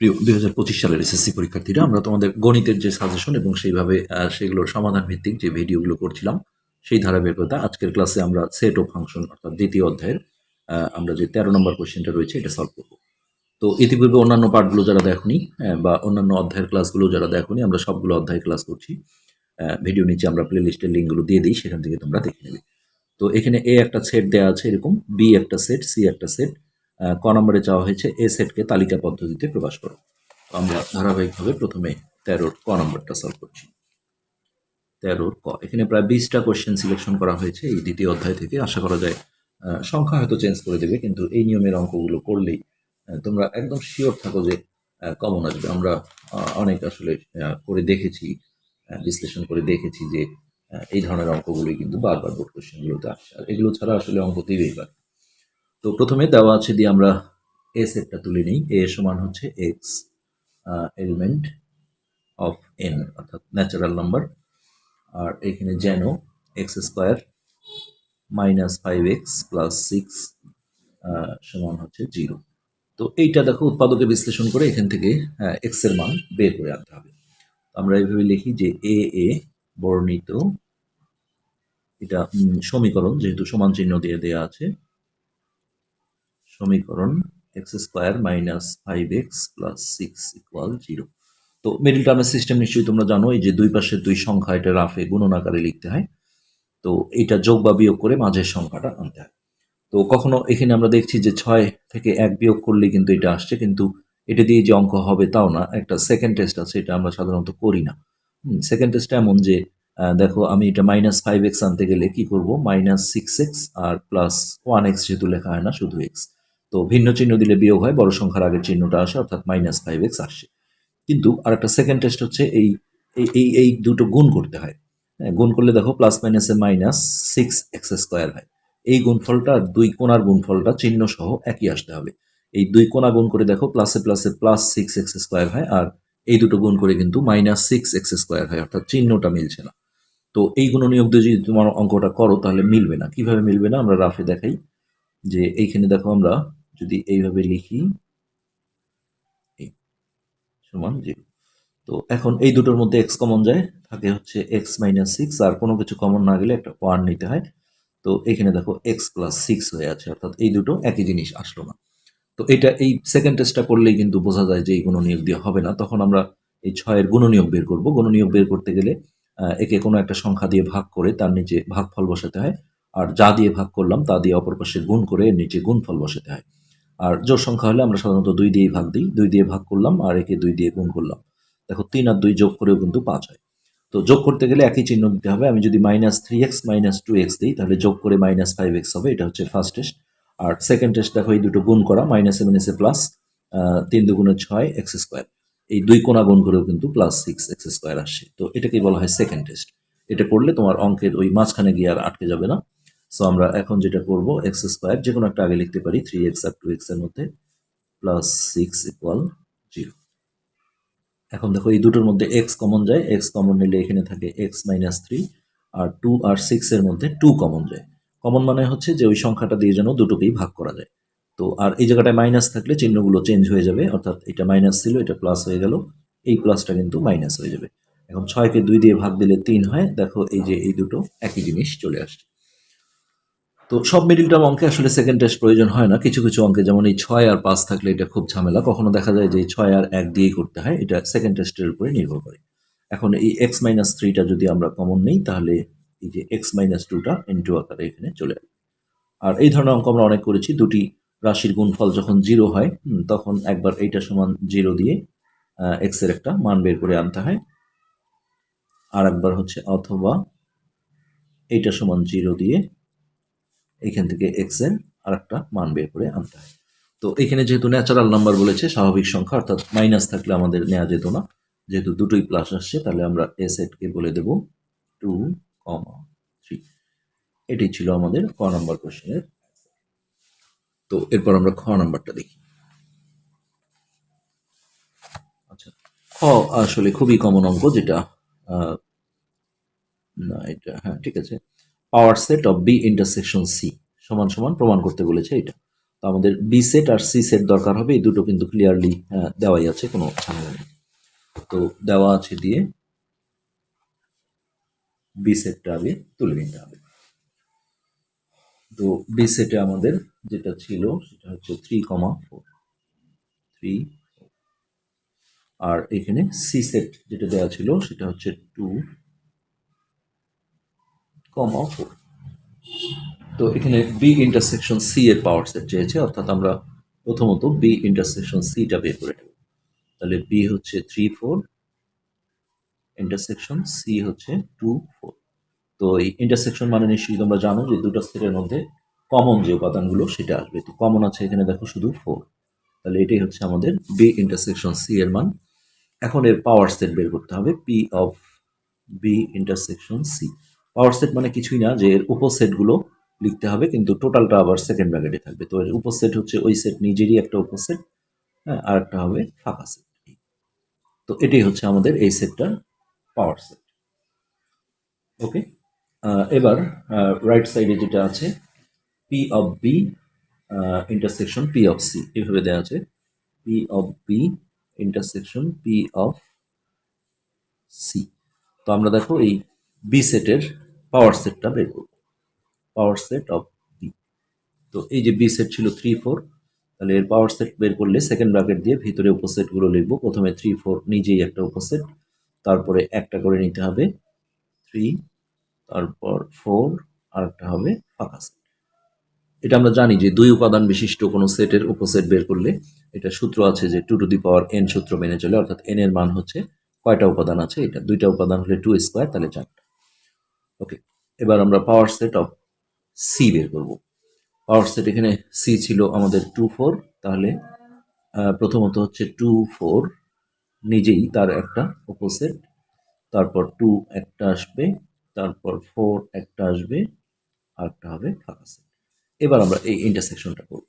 প্রিয়, দুই হাজার পঁচিশ সালের এসএসসি পরীক্ষার্থীরা আমরা তোমাদের গণিতের যে সাজেশন এবং সেইভাবে সেগুলোর সমাধান ভিত্তিক যে ভিডিওগুলো করছিলাম, সেই ধারাবাহিকতা আজকের ক্লাসে আমরা সেট ও ফাংশন অর্থাৎ দ্বিতীয় অধ্যায়ের আমরা যে তেরো নম্বর কোয়েশ্চেনটা রয়েছে, এটা সলভ করব। তো ইতিপূর্বে অন্যান্য পার্টগুলো যারা দেখনি বা অন্যান্য অধ্যায়ের ক্লাসগুলো যারা দেখনি, আমরা সবগুলো অধ্যায় ক্লাস করছি। ভিডিও নিচে আমরা প্লে লিস্টের লিঙ্কগুলো দিয়ে দিই, সেখান থেকে তোমরা দেখে নেবে। তো এখানে এ একটা সেট দেওয়া আছে এরকম বি একটা সেট সি একটা সেট ক নম্বরে চাওয়া হয়েছে এ সেটকে তালিকা পদ্ধতিতে প্রকাশ করো। আমরা ধারাবাহিকভাবে প্রথমে তেরোর ক নম্বরটা সলভ করছি। তেরোর ক। এখানে প্রায় বিশটা কোশ্চেন সিলেকশন করা হয়েছে, এই দ্বিতীয় অধ্যায় থেকে। আশা করা যায় সংখ্যা হয়তো চেঞ্জ করে দেবে, কিন্তু এই নিয়মের অঙ্কগুলো করলেই তোমরা একদম শিওর থাকো যে কমন আসবে। আমরা অনেক আসলে করে দেখেছি বিশ্লেষণ করে দেখেছি যে এই ধরনের অঙ্কগুলোই কিন্তু বারবার বোর্ড কোশ্চেনগুলোতে আসে আর এগুলো ছাড়া আসলে অঙ্ক দিবেই পারে তো প্রথমে দেওয়া আছে দিয়ে আমরা এ সেটটা তুলে নিই। এ সমান হচ্ছে এক্স এলিমেন্ট অফ এন অর্থাৎ ন্যাচারাল নাম্বার আর এখানে যেন x square minus five x plus six সমান হচ্ছে জিরো তো এইটা দেখো উৎপাদকে বিশ্লেষণ করে এখান থেকে এক্সের মান বের করে আনতে হবে। আমরা এইভাবে লিখি যে এ এ বর্ণিত, এটা সমীকরণ যেহেতু সমান চিহ্ন দিয়ে দেয়া আছে। সমীকরণ x square minus five x plus six equal zero তো মিডিল টার্মের সিস্টেম নিশ্চয়ই তোমরা জানো, এই যে দুই পাশের দুই সংখ্যা, এটা রাফে গুণন আকারে লিখতে হয়। তো এটা যোগ বা বিয়োগ করে মাঝের সংখ্যাটা আনতে হয়। তো কখনো এখানে আমরা দেখছি যে ছয় থেকে এক বিয়োগ করলে কিন্তু এটা আসছে, কিন্তু এটা দিয়ে যে অঙ্ক হবে তাও না। একটা সেকেন্ড টেস্ট আছে, এটা আমরা সাধারণত করি না। সেকেন্ড টেস্ট এমন যে দেখো আমি এটা মাইনাস ফাইভ এক্স আনতে গেলে কি করব? মাইনাস সিক্স এক্স আর প্লাস ওয়ান এক্স যেহেতু লেখা হয় না, শুধু এক্স তো ভিন্ন চিহ্ন দিলে বিয়োগ হয় বড় সংখ্যার আগের চিহ্নটা আসে অর্থাৎ মাইনাস ফাইভ এক্স আসে। কিন্তু আর একটা সেকেন্ড টেস্ট হচ্ছে এই এই এই এই দুটো গুণ করতে হয়। হ্যাঁ, গুণ করলে দেখো প্লাস মাইনাসে মাইনাস সিক্স এক্স স্কোয়ার হয়। এই গুণফলটা আর দুই কোণার গুণফলটা চিহ্ন সহ একই আসতে হবে। এই দুই কোণা গুণ করে দেখো প্লাসে প্লাসে প্লাস সিক্স এক্স স্কোয়ার হয় আর এই দুটো গুণ করে কিন্তু মাইনাস সিক্স এক্স স্কোয়ার হয় অর্থাৎ চিহ্নটা মিলছে না। তো এই গুণ নিয়োগ দিয়ে যদি তোমার অঙ্কটা করো তাহলে মিলবে না। কীভাবে মিলবে না? আমরা রাফে দেখাই যে এইখানে দেখো আমরা যদি এইভাবে লিখি সমান জিরো তো এখন এই দুটোর মধ্যে এক্স কমন যায়, থাকে হচ্ছে এক্স মাইনাস সিক্স আর কোনো কিছু কমন না গেলে একটা ওয়ান নিতে হয়। তো এখানে দেখো এক্স প্লাস সিক্স হয়ে আছে, অর্থাৎ এই দুটো একই জিনিস, আসলো না। তো এটা এই সেকেন্ড টেস্টটা করলেই কিন্তু বোঝা যায় যে এই গুণনীয়ক দিয়ে হবে না। তখন আমরা এই ছয়ের গুণনীয়ক বের করব। গুণনীয়ক বের করতে গেলে একে কোনো একটা সংখ্যা দিয়ে ভাগ করে তার নিচে ভাগফল বসাতে হয়, আর যা দিয়ে ভাগ করলাম তা দিয়ে অপর পাশে গুণ করে নিচে গুণফল বসাতে হয়। আর জোর সংখ্যা হলে আমরা সাধারণত দুই দিয়েই ভাগ দিই, দুই দিয়ে ভাগ করলাম আর একে দুই দিয়ে গুণ করলাম। দেখো তিন আর দুই যোগ করেও কিন্তু পাঁচ হয়। তো যোগ করতে গেলে একই চিহ্ন দিতে হবে। আমি যদি minus three x minus two x দিই, তাহলে যোগ করে মাইনাস ফাইভ এক্স হবে, এটা হচ্ছে ফার্স্ট টেস্ট আর সেকেন্ড টেস্ট দেখো এই দুটো গুণ করা মাইনাস সেভেন এসে প্লাস তিন দুগুণে ছয় এক্স স্কোয়ার এই দুই কোণা গুণ করেও কিন্তু প্লাস সিক্স এক্স স্কোয়ার আসছে তো এটাকেই বলা হয় সেকেন্ড টেস্ট এটা করলে তোমার অঙ্কের ওই মাঝখানে গিয়ে আর আটকে যাবে না। সো আমরা এখন যেটা করব এক্স স্কোয়ার যে কোনো একটা আগে লিখতে পারি থ্রি এক্স আর টু এক্সের মধ্যে প্লাস সিক্স ইকুয়াল জিরো এখন দেখো, এই দুটোর মধ্যে এক্স কমন যায় এক্স কমন নিলে এখানে থাকে এক্স মাইনাস থ্রি আর টু আর সিক্স এর মধ্যে টু কমন যায়। কমন মানে হচ্ছে যে, ওই সংখ্যাটা দিয়ে যেন দুটোকেই ভাগ করা যায়। তো, আর এই জায়গাটায় মাইনাস থাকলে চিহ্নগুলো চেঞ্জ হয়ে যাবে, অর্থাৎ এটা মাইনাস ছিল, এটা প্লাস হয়ে গেল, এই প্লাসটা কিন্তু মাইনাস হয়ে যাবে। এখন ছয়কে দুই দিয়ে ভাগ দিলে তিন হয়, দেখো এই যে, এই দুটো একই জিনিস চলে আসছে। তো সব মিডিল টার্ম অঙ্কে আসলে সেকেন্ড টেস্ট প্রয়োজন হয় না। কিছু কিছু অঙ্কে যেমন এই ছয় আর পাঁচ থাকলে এটা খুব ঝামেলা। কখনো দেখা যায় যে ছয় আর এক দিয়েই করতে হয়। এটা সেকেন্ড টেস্টের উপরে নির্ভর করে। এখন এই এক্স মাইনাস থ্রিটা যদি আমরা কমন নেই, তাহলে এই যে এক্স মাইনাস টুটা ইন্টু আকারে এখানে চলে আসবে। আর এই ধরনের অঙ্ক আমরা অনেক করেছি। দুটি রাশির গুণফল যখন জিরো হয় তখন একবার এইটা সমান জিরো দিয়ে এক্সের একটা মান বের করে আনতে হয়। আর একবার হচ্ছে অথবা এইটা সমান জিরো দিয়ে এখান থেকে এক্সের আর একটা মান বের করে আনতে হয়। তো এখানে যেহেতু ন্যাচারাল নাম্বার বলেছে, স্বাভাবিক সংখ্যা, অর্থাৎ মাইনাস থাকলে আমাদের নেওয়া যেত না। যেহেতু দুটোই প্লাস আসছে, তাহলে আমরা এ সেটকে বলে দেব টু কমা থ্রি এটি ছিল আমাদের ক নাম্বার কোশ্চেনের তো এরপর আমরা খ নাম্বারটা দেখি। আচ্ছা খ আসলে খুবই কমন অঙ্ক যেটা না, এটা হ্যাঁ ঠিক আছে। Power set of B intersection C. সমান সমান প্রমাণ করতে বলেছে এটা। তো আমাদের বি সেট আর সি সেট দরকার হবে, এই দুটো কিন্তু ক্লিয়ারলি দেওয়াই আছে, কোনো ঝামেলা নেই। তো দেওয়া আছে দিয়ে বি সেটটা আগে তুলে নিতে হবে। তো বি সেটে আমাদের যেটা ছিল, সেটা হচ্ছে থ্রি কমা ফোর থ্রি আর এখানে সি সেট যেটা দেওয়া ছিল, সেটা হচ্ছে টু কমা ফোর তো এখানে বি ইন্টারসেকশন সি এর পাওয়ার সেট চেয়েছে, অর্থাৎ আমরা প্রথমত বি ইন্টারসেকশন সিটা বের করে নেব। তাহলে বি হচ্ছে থ্রি ফোর ইন্টারসেকশন সি হচ্ছে টু ফোর তো এই ইন্টারসেকশন মানে নিশ্চয়ই তোমরা জানো যে দুটো সেটের মধ্যে কমন যে উপাদানগুলো সেটা আসবে। তো কমন আছে এখানে দেখো শুধু ফোর তাহলে এটাই হচ্ছে আমাদের বি ইন্টারসেকশন সি এর মান। এখন এর পাওয়ার সেট বের করতে হবে P of B intersection C power set মানে কিছুই না, যে এর উপসেটগুলো লিখতে হবে, কিন্তু টোটালটা আবার সেকেন্ড ব্র্যাকেটে থাকবে। তো এর উপসেট হচ্ছে ওই সেট নিজেরই একটা উপসেট হ্যাঁ আর একটা হবে ফাঁকা সেট তো এটাই হচ্ছে আমাদের এই সেটটার পাওয়ার সেট ওকে এবার রাইট সাইডে যেটা আছে P of B intersection P of C এভাবে দেওয়া আছে। P of B intersection P of C তো আমরা দেখো এই বি সেটের পাওয়ার সেটটা বের করব। পাওয়ার সেট অফ বি তো এই যে বি সেট ছিল থ্রি ফোর তাহলে এর পাওয়ার সেট বের করলে সেকেন্ড ব্র্যাকেট দিয়ে ভিতরে উপসেটগুলো লিখব। প্রথমে থ্রি ফোর নিজেই একটা উপসেট তারপরে একটা করে নিতে হবে থ্রি তারপর ফোর আর একটা হবে ফাঁকা সেট এটা আমরা জানি যে দুই উপাদান বিশিষ্ট কোনো সেটের উপসেট বের করলে এটা সূত্র আছে যে two to the power N সূত্র মেনে চলে, অর্থাৎ এন এর মান হচ্ছে কয়টা উপাদান আছে? এটা দুইটা উপাদান হলে টু স্কোয়ার তাহলে চারটা। ওকে এবার আমরা পাওয়ার সেট অফ সি বের করব। পাওয়ার সেট এখানে সি ছিল আমাদের টু ফোর তাহলে প্রথমত হচ্ছে টু ফোর নিজেই তার একটা উপসেট তারপর টু একটা আসবে, তারপর ফোর একটা আসবে আর একটা হবে ফাঁকা সেট এবার আমরা এই ইন্টারসেকশনটা করব।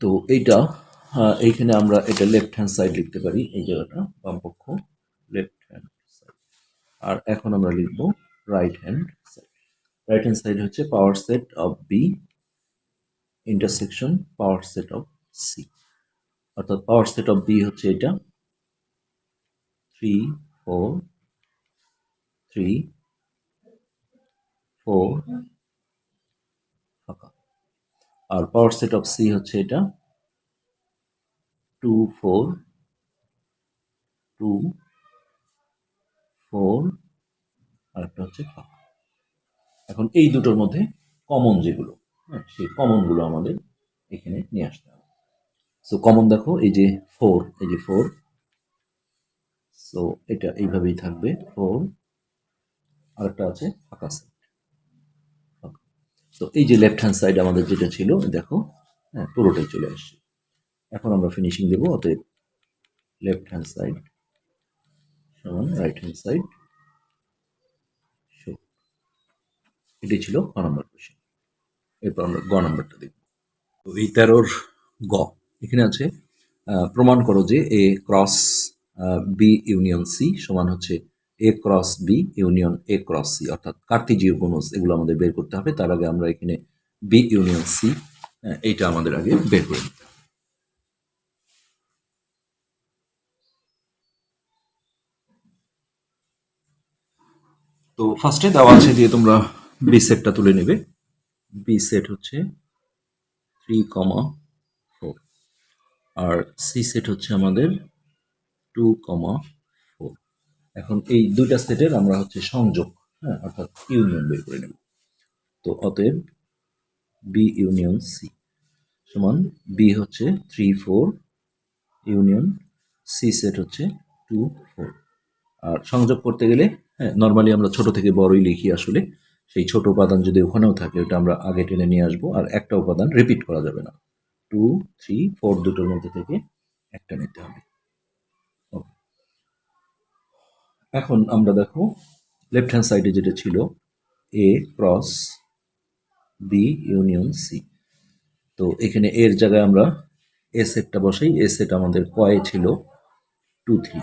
তো এইটা এইখানে আমরা এটা লেফট হ্যান্ড সাইড লিখতে পারি, এই জায়গাটা বাম পক্ষ লেফট হ্যান্ড সাইড আর এখন আমরা লিখব right hand side right hand side হচ্ছে power set of B intersection power set of C অর্থাৎ পাওয়ার সেট অফ বি হচ্ছে এটা। থ্রি ফোর থ্রি ফোর আর পাওয়ার সেট অফ সি হচ্ছে এটা। টু ফোর টু ফোর আর একটা হচ্ছে ফাঁকা এখন এই দুটোর মধ্যে কমন যেগুলো হ্যাঁ সেই কমনগুলো আমাদের এখানে নিয়ে আসতে হবে। সো কমন দেখো, এই যে ফোর এই যে ফোর সো এটা এইভাবেই থাকবে ফোর আরেকটা আছে, ফাঁকা সাইড তো এই যে লেফট হ্যান্ড সাইড আমাদের যেটা ছিল, দেখো হ্যাঁ পুরোটাই চলে আসছে। এখন আমরা ফিনিশিং দেবো, অতএব লেফট হ্যান্ড সাইড সমান রাইট হ্যান্ড সাইড শো এটাই ছিল ক নম্বর কোশ্চেন এরপর আমরা গ নম্বরটা দেখব। তো এই তেরোর গ। এখানে আছে প্রমাণ করো যে A cross B union C সমান হচ্ছে A cross B union A cross C. অর্থাৎ কার্তিজীয় গুণজ, এগুলো আমাদের বের করতে হবে। তার আগে আমরা এখানে বি ইউনিয়ন সি এইটা আমাদের আগে বের করে নিতে হবে। তো ফার্স্টে দেওয়া আছে দিয়ে তোমরা বি সেটটা তুলে নেবে। বি সেট হচ্ছে থ্রি কমা ফোর আর সি সেট হচ্ছে আমাদের টু কমা ফোর এখন এই দুইটা সেটের আমরা হচ্ছে সংযোগ হ্যাঁ অর্থাৎ ইউনিয়ন বের করে নেব। তো অতএব বি ইউনিয়ন সি সমান বি হচ্ছে three four union C set হচ্ছে টু ফোর আর সংযোগ করতে গেলে হ্যাঁ নর্মালি আমরা ছোট থেকে বড়ই লিখি আসলে। সেই ছোট উপাদান যদি ওখানেও থাকে, ওটা আমরা আগে টেনে নিয়ে আসব, আর একটা উপাদান রিপিট করা যাবে না। টু থ্রি ফোর দুটোর মধ্যে থেকে একটা নিতে হবে. এখন আমরা দেখো লেফট হ্যান্ড সাইডে যেটা ছিল A cross B union C তো এখানে এর জায়গায় আমরা এ সেটটা বসাই। এ সেট আমাদের কয়ে ছিল? টু থ্রি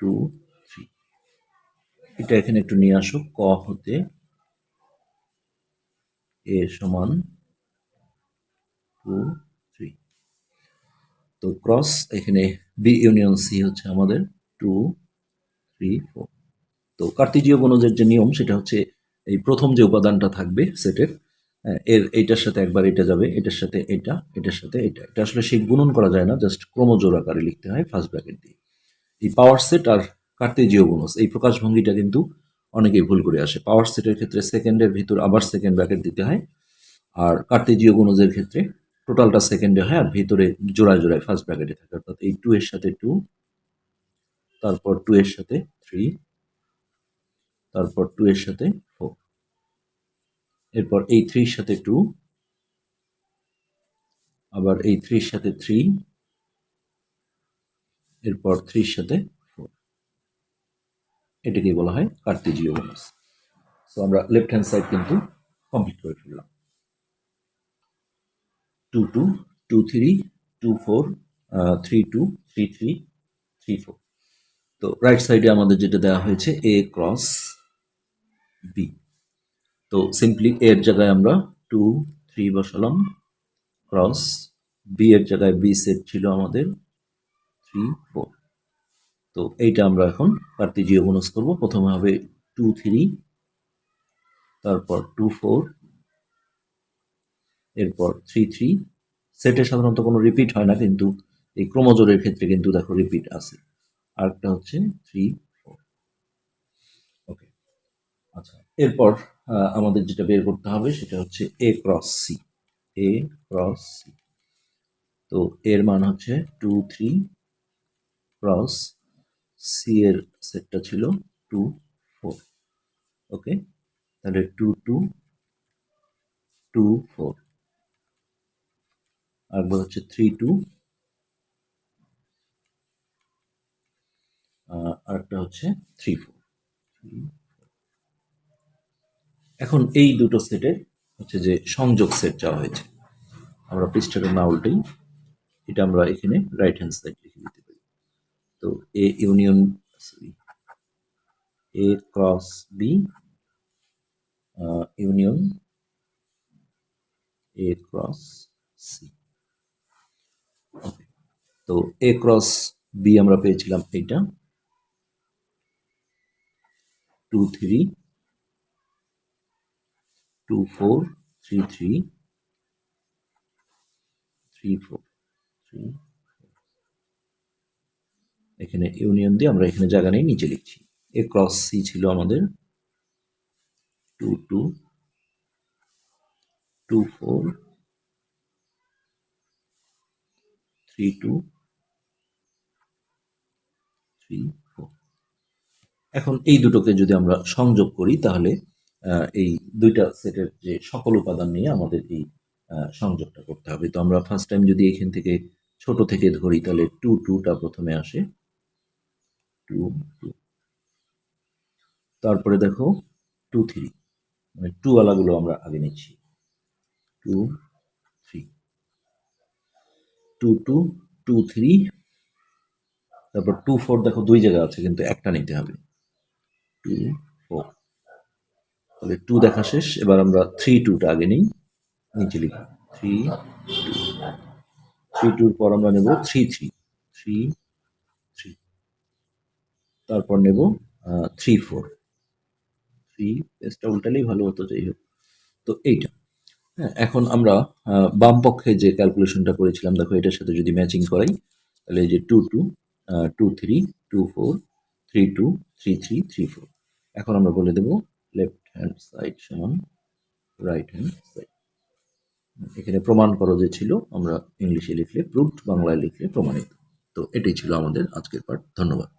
টু এটা এখানে একটু নিয়ে আসো। ক হতে এ সমান টু থ্রি। তো ক্রস এখানে বি ইউনিয়ন সি হচ্ছে আমাদের টু থ্রি ফোর। তো কার্তিজীয় গণজের যে নিয়ম সেটা হচ্ছে এই প্রথম যে উপাদানটা থাকবে সেটের হ্যাঁ, এর এইটার সাথে একবার এটা যাবে এটার সাথে এটা এটার সাথে এটা। এটা আসলে সেই গুণন করা যায় না জাস্ট ক্রমজোর আকারে লিখতে হয় ফার্স্ট ব্র্যাকেট দিয়ে। এই পাওয়ার সেট আর কার্তেজীয় গুণজ এই প্রকাশভঙ্গিটা কিন্তু অনেকেই ভুল করে আসে। পাওয়ার সেটের ক্ষেত্রে সেকেন্ডের ভিতর আবার সেকেন্ড ব্র্যাকেট দিতে হয় আর কার্তেজীয় গুণজের ক্ষেত্রে টোটালটা সেকেন্ডে হয় আর ভিতরে জোড়ায় জোড়ায় ফার্স্ট ব্র্যাকেটে থাকে। অর্থাৎ এই টু এর সাথে টু তারপর টু এর সাথে থ্রি তারপর টু এর সাথে ফোর এরপর এই থ্রির সাথে টু আবার এই থ্রির সাথে থ্রি এরপর থ্রির সাথে এটাকেই বলা হয় কার্তেজীয় বোনাস সো আমরা লেফট হ্যান্ড সাইড কিন্তু কমপ্লিট করে ফেললাম। Two two two three two four three two three three three four তো রাইট সাইডে আমাদের যেটা দেওয়া হয়েছে এ ক্রস বি তো সিম্পলি এর জায়গায় আমরা টু থ্রি বসালাম ক্রস বি এর জায়গায় বি সেট ছিল আমাদের থ্রি ফোর তো এইটা আমরা এখন কার্তিজীয় বোনাস করব। প্রথমে হবে টু থ্রি তারপর টু ফোর এরপর থ্রি থ্রি সেটে সাধারণত কোনো রিপিট হয় না, কিন্তু এই ক্রমজোরের ক্ষেত্রে কিন্তু দেখো রিপিট আছে। আরেকটা হচ্ছে থ্রি ফোর ওকে আচ্ছা এরপর আমাদের যেটা বের করতে হবে সেটা হচ্ছে A cross C A cross C তো এর মান হচ্ছে টু থ্রি ক্রস সি এর সেটটা ছিল টু ফোর ওকে তাহলে টু টু টু ফোর আরেকবার হচ্ছে থ্রি টু আরেকটা হচ্ছে থ্রি ফোর এখন এই দুটো সেটের হচ্ছে যে সংযোগ সেট চাওয়া হয়েছে। আমরা পৃষ্ঠাটা না উল্টেই, এটা আমরা এখানে রাইট হ্যান্ড সাইড লিখে দিতে তো A union sorry A cross B union A cross C তো এ ক্রস বি আমরা পেয়েছিলাম এইটা। Two three two four three three three four three এখানে ইউনিয়ন দিয়ে আমরা এখানে জায়গা নেই, নিচে লিখছি। এ ক্রস সি ছিল আমাদের two two two four three two three four এখন এই দুটোকে যদি আমরা সংযোগ করি, তাহলে এই দুইটা সেটের যে সকল উপাদান নিয়ে আমাদের এই সংযোগটা করতে হবে। তো আমরা ফার্স্ট টাইম যদি এখান থেকে ছোট থেকে ধরি, তাহলে টু টুটা প্রথমে আসে। টু টু তারপরে দেখো টু থ্রি মানে টু আলাগুলো আমরা আগে নিচ্ছি। Two three two two two three তারপর টু ফোর দেখো দুই জায়গা আছে, কিন্তু একটা নিতে হবে। টু ফোর তাহলে টু দেখা শেষ, এবার আমরা থ্রি টুটা আগে নিই। নিচে লিখি থ্রি টু থ্রি টুর পর আমরা নেব থ্রি থ্রি থ্রি তারপর নেব থ্রি ফোর থ্রি পেজটা উল্টালেই ভালো হতো যাই হোক তো এইটা। হ্যাঁ এখন আমরা বাম পক্ষে যে ক্যালকুলেশনটা করেছিলাম, দেখো এটার সাথে যদি ম্যাচিং করাই, তাহলে এই যে two two two three two four three two three three three four এখন আমরা বলে দেবো লেফট হ্যান্ড সাইড সমান রাইট হ্যান্ড সাইড এখানে প্রমাণ করো যে ছিল, আমরা ইংলিশে লিখলে প্রুফড বাংলায় লিখলে প্রমাণিত। তো এটাই ছিল আমাদের আজকের পাঠ ধন্যবাদ।